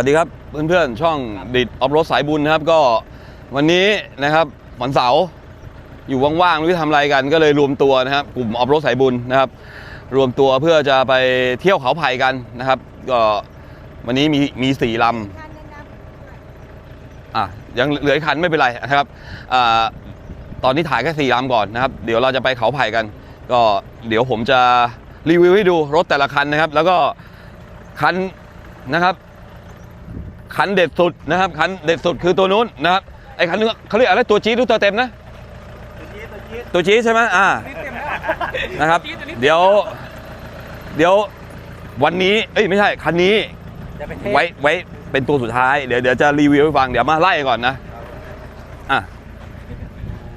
วัสดีครับเพื่อนๆช่องดิดออฟรถสายบุญนะครับ ก็วันนี้นะครับวันเสาร์อยู่ว่างๆไม่รู้ทำอะไรกัน ก็เลยรวมตัวนะครับ กลุ่มออฟรถสายบุญนะครับ รวมตัวเพื่อจะไปเที่ยวเขาไผ่กันนะครับ ก็วันนี้มีมีสี่ลำอะยังเหลืออีกคันไม่เป็นไรนะครับอ่าตอนนี้ถ่ายแค่สี่ลำก่อนนะครับ เดี๋ยวเราจะไปเขาไผ่กัน ก็เดี๋ยวผมจะรีวิวให้ดูรถแต่ละคันนะครับ แล้วก็คันนะครับ คันเด็ดสุดนะครับคันเด็ดสุดคือตัวนู้นนะครับไอ้คันนึงเขาเรียกอะไรตัวจี๊ดหรือตัวเต็มนะ ตัวจี๊ดใช่ไหมอ่านะครับ เดี๋ยว เดี๋ยววันนี้เอ้ยไม่ใช่คันนี้จะไปเทไว้ไว้เป็นตัวสุดท้ายเดี๋ยวเดี๋ยวจะรีวิวให้ฟังเดี๋ยวมาไล่ก่อนนะอะ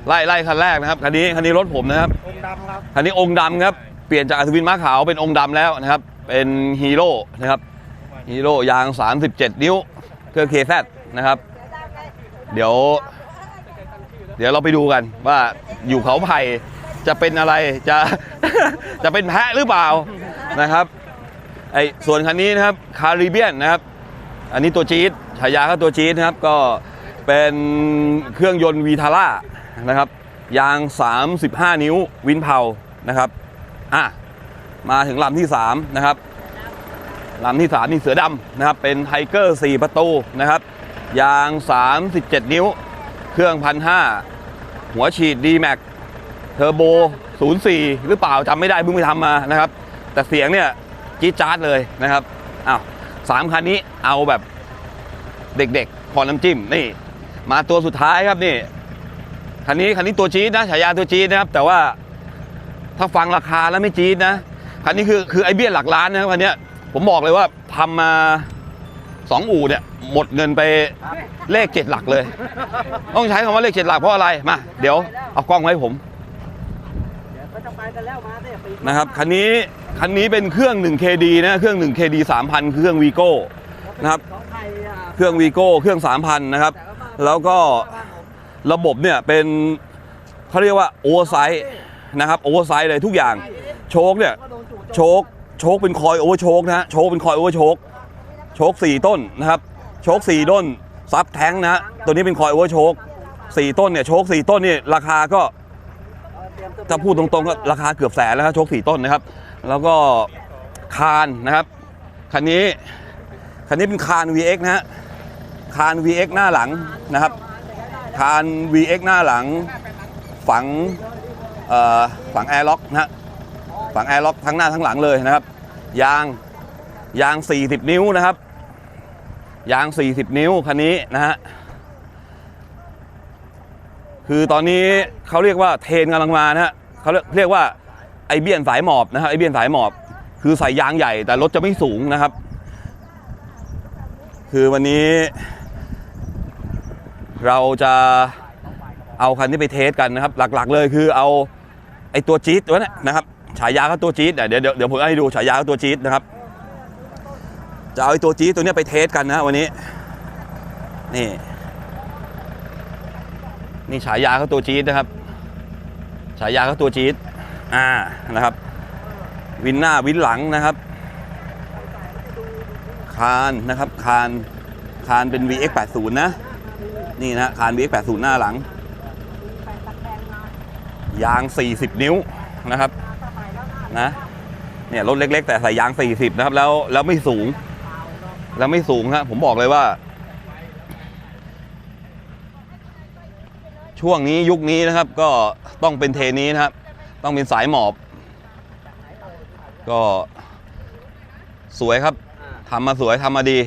ไล่ไล่คันแรกนะครับคันนี้คันนี้รถผมนะครับองค์ดำครับคันนี้องค์ดำครับเปลี่ยนจากอัศวินม้าขาวเป็นองค์ดำแล้วนะครับ เป็นฮีโร่นะครับฮีโร่ยาง 37 นิ้ว เครื่องเคซนะครับ เดี๋ยว เดี๋ยวเราไปดูกันว่าอยู่เขาไผ่จะเป็นอะไรจะจะเป็นแพะหรือเปล่านะครับไอ้ส่วนคันนี้นะครับคาริเบียนนะครับ อันนี้ตัวจี๊ดฉายาก็ตัวจี๊ดนะครับก็เป็นเครื่องยนต์วีทาร่านะครับยาง 35 นิ้ววินเพานะครับอะมาถึงลำที่ 3 นะครับ ลำที่3นี่เสือดำนะครับเป็นไทเกอร์4ประตูนะครับยาง 37 นิ้ว เครื่อง1,500หัวฉีด d m a x เทอร์โบ 04 หรือเปล่าจำไม่ได้เพิ่งไปทำมานะครับ แต่เสียงเนี่ยจี๊ดจ๊าดเลยนะครับอ้าวสามคันนี้เอาแบบเด็กๆพอน้ำจิ้มนี่ มาตัวสุดท้ายครับนี่คันนี้คันนี้ตัวจี๊ดนะฉายาตัวจี๊ดนะครับ แต่ว่าถ้าฟังราคาแล้วไม่จี๊ดนะคันนี้คือคือไอเบี้ยหลักล้านนะครับคันเนี้ย ผมบอกเลยว่าทำมาสองอู่เนี่ยหมดเงินไปเลขเจ็ดหลักเลย ต้องใช้คำว่าเลขเจ็ดหลักเพราะอะไรมาเดี๋ยวเอากล้องไว้ให้ผมนะครับคันนี้คันนี้เป็นเครื่อง 1KD นะเครื่อง 1KD 3,000 เครื่องวีโก้นะครับเครื่องวีโก้เครื่อง 3,000 นะครับ แล้วก็ระบบเนี่ยเป็นเขาเรียกว่าโอเวอร์ไซส์นะครับโอเวอร์ไซส์เลยทุกอย่าง โชคเนี่ยโดนจู่โจมโชค โชคเป็นคอยโอเวอร์โชคนะฮะโชคเป็นคอยโอเวอร์โชคโชคสี่ต้นนะครับ โชคสี่ต้นซับแท้งนะฮะตัวนี้เป็นคอยโอเวอร์โชคสี่ต้นเนี่ยโชคสี่ต้นนี่ราคาก็ถ้าพูดตรงๆก็ราคาเกือบแสนแล้วครับโชคสี่ต้นนะครับ แล้วก็คานนะครับคันนี้คันนี้เป็นคาน VX นะฮะคาน VX หน้าหลังนะครับคาน VX หน้าหลังฝังฝังแอร์ล็อกนะฮะ ฝังแอร์ล็อกทั้งหน้าทั้งหลังเลยนะครับ ยางยาง 40 นิ้วนะครับ ยาง 40 นิ้วคันนี้นะฮะคือตอนนี้เขาเรียกว่าเทนกำลังมานะฮะเขาเรียกว่าไอเบี้ยนสายหมอบนะครับไอเบี้ยนสายหมอบ คือใส่ยางใหญ่แต่รถจะไม่สูงนะครับ คือวันนี้ เราจะเอาคันนี้ไปเทสกันนะครับ หลักๆเลยคือเอาไอตัวจี๊ดตัวนี้นะครับ ฉายาเขาตัวจี๊ดเดี๋ยวเดี๋ยวผมให้ดูฉายาเขาตัวจี๊ดนะครับ จะเอาไอตัวจี๊ดตัวนี้ไปเทสกันนะวันนี้ นี่ นี่ฉายาเขาตัวจี๊ดนะครับ ฉายาเขาตัวจี๊ดอ่านะครับ วินหน้าวินหลังนะครับ คานนะครับ คานคานเป็น VX 80 นะ นี่นะคาน VX 80 หน้าหลังยาง 40 นิ้วนะครับ นะเนี่ยรถเล็ก ๆ แต่ใส่ยาง 40 นะครับ แล้วแล้วไม่สูง แล้วไม่สูงครับผมบอกเลยว่า ช่วงนี้ยุคนี้นะครับ ก็ต้องเป็นเทนนี้นะครับ ต้องเป็นสายหมอบ ก็สวยครับทำมาสวยทำมาดี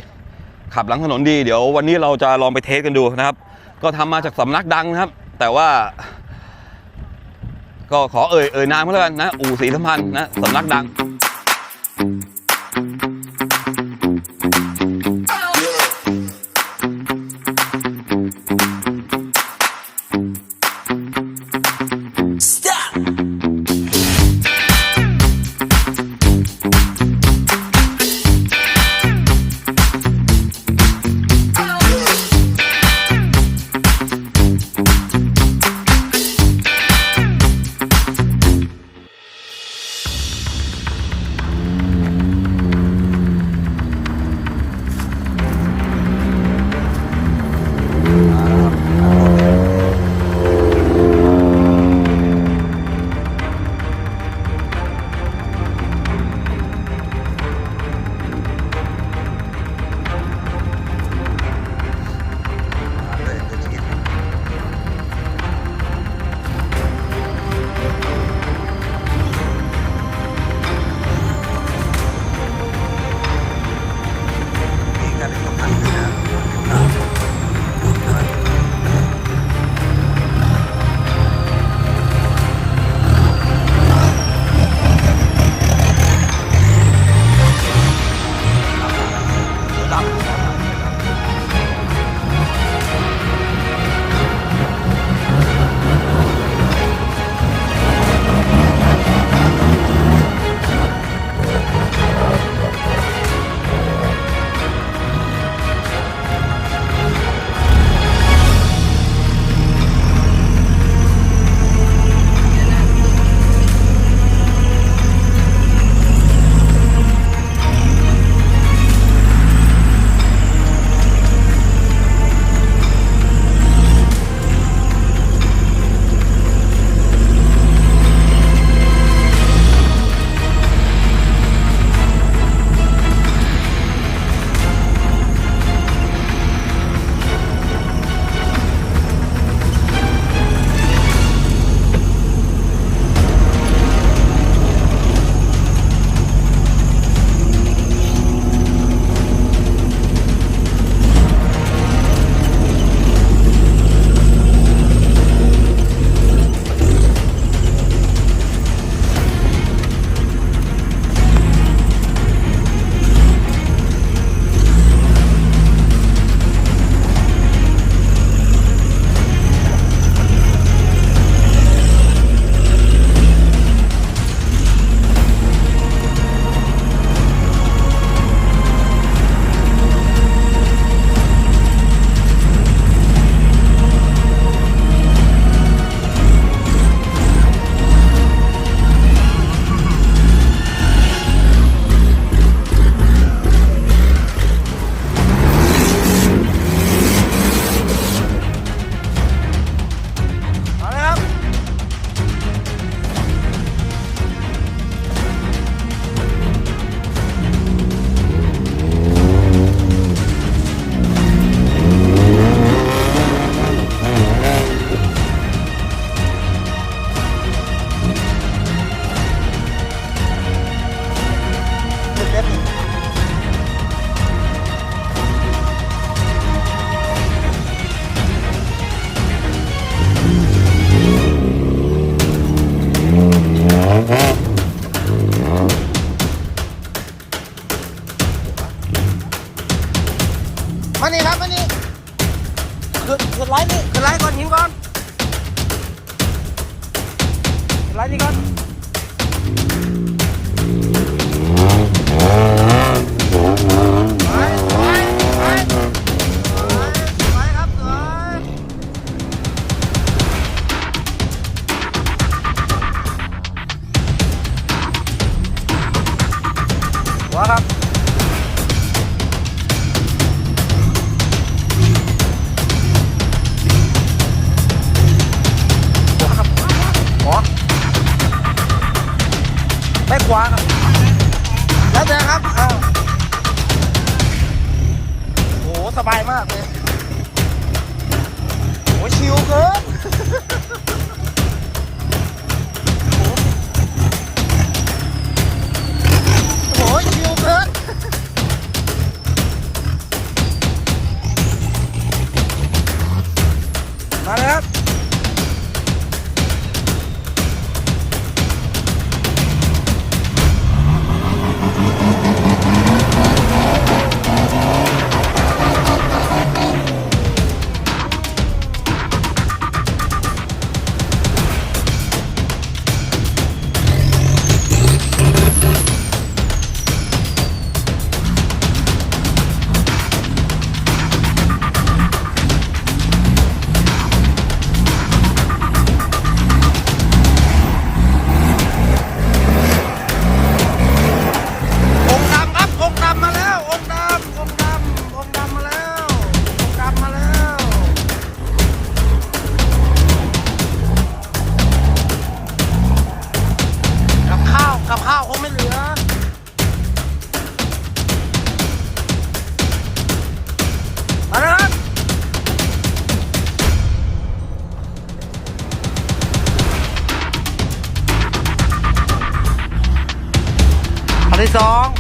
ขับหลังถนนดี เดี๋ยววันนี้เราจะลองไปเทสกันดูนะครับ ก็ทำมาจากสำนักดังนะครับ แต่ว่า ก็ขอเอ่ยเอ่ยนามเขาแล้วกันนะ อู่ศรีสัมพันธ์นะสำนักดัง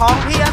ของพี่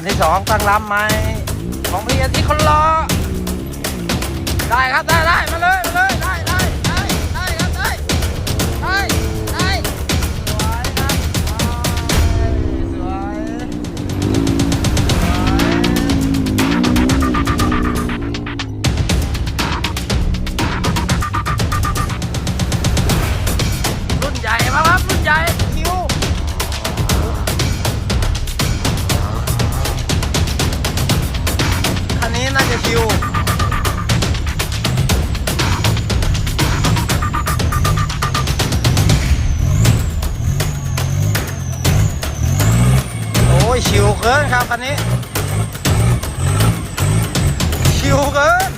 คันที่สองตั้งลำไหมของพี่อาทิตย์คนรอ ได้ครับ ได้ได้มาเลย คิวโอ้ยชิวเกินครับคันนี้ ชิวเกิน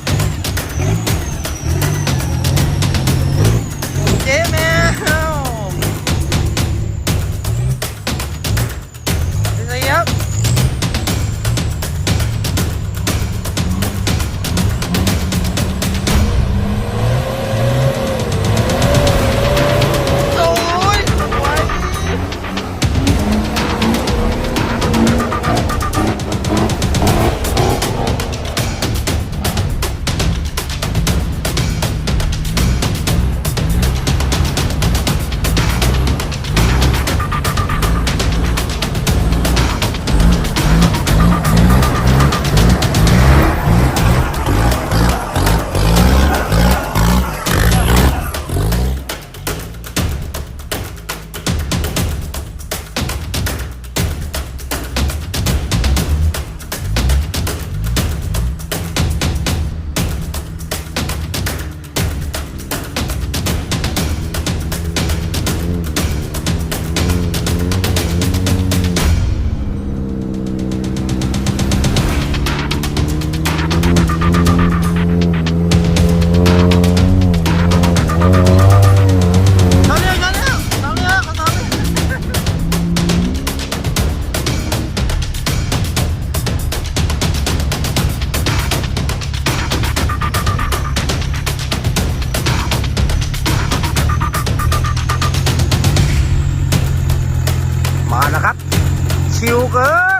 ชิ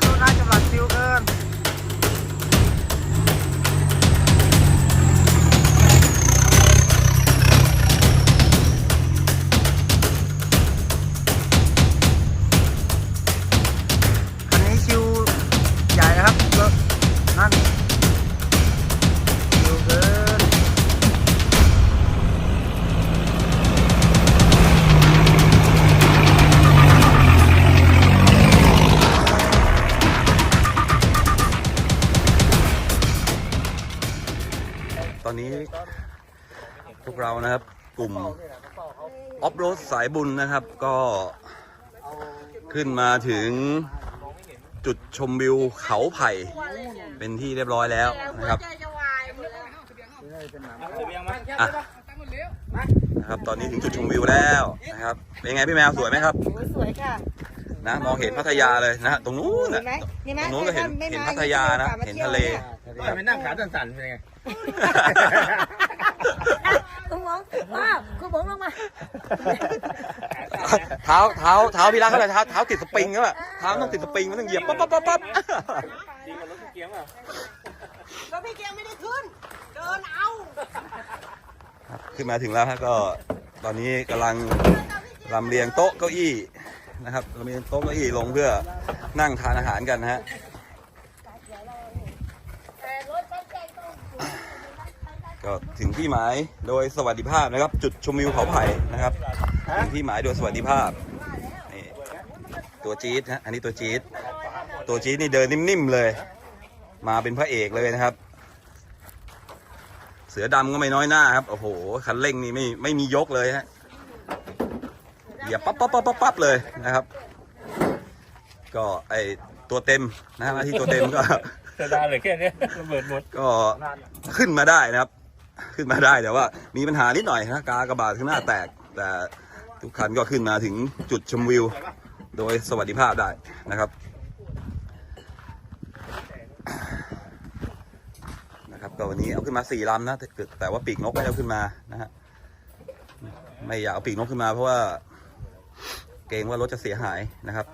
วกเรานะครับ กลุ่มออฟโรดสายบุญนะครับ ก็ขึ้นมาถึงจุดชมวิวเขาไผ่ เป็นที่เรียบร้อยแล้วนะครับอะนะครับ ตอนนี้ถึงจุดชมวิวแล้วนะครับ เป็นไงพี่แมวสวยไหมครับ สวยค่ะนะมองเห็นพัทยาเลยนะฮะตรงนู้นเห็น่ะนไหมนี่ไหมตรงนู้นก็เห็นไม่เห็นมพัทยานะมเห็นที่ยวทะเลนี่ยทำไมนั่งขาสั่นๆเป็นไง คุณหมอว้าวคุณหมอลงมา เท้าเท้าเท้าพี่รักเท่าไหร่เท้าเท้าติดสปริงก็แบบเท้าต้องติดสปริงมันต้องเหยียบปั๊บปั๊บปั๊บปั๊บรถพี่เกียงไม่ได้ขึ้น เดินเอาขึ้นมาถึงแล้วฮะก็ตอนนี้กำลังลำเลียงโต๊ะเก้าอี้นะครับลำเลียงโต๊ะเก้าอี้ลงเพื่อนั่งทานอาหารกันนะฮะก็ถึงที่หมายโดยสวัสดิภาพนะครับ จุดชมวิวเขาไผ่นะครับถึง ที่หมายโดยสวัสดิภาพนี่ตัวจี๊ดนะอันนี้ตัวจี๊ดตัวจี๊ดนี่เดินนิ่มๆเลย มาเป็นพระเอกเลยนะครับ เสือดำก็ไม่น้อยหน้าครับโอ้โหคันเร่งนี่ไม่ไม่มียกเลยฮะเหยียบปั๊บปั๊บปั๊บปั๊บปั๊บเลยนะครับ ก็ไอตัวเต็มนะฮะหน้าที่ตัวเต็มก็จะได้เลยแค่นี้ระเบิดหมดก็ขึ้นมาได้นะครับ ขึ้นมาได้แต่ว่ามีปัญหานิดหน่อยนะกากระบาดข้างหน้าแตกแต่ ทุกคันก็ขึ้นมาถึงจุดชมวิว โดยสวัสดิภาพได้นะครับนะครับก็วันนี้เอาขึ้นมาสี่ลำนะแต่แต่ว่าปีกนกไม่เอาขึ้นมานะฮะไม่อยากเอาปีกนกขึ้นมาเพราะว่า เกรงว่ารถจะเสียหายนะครับ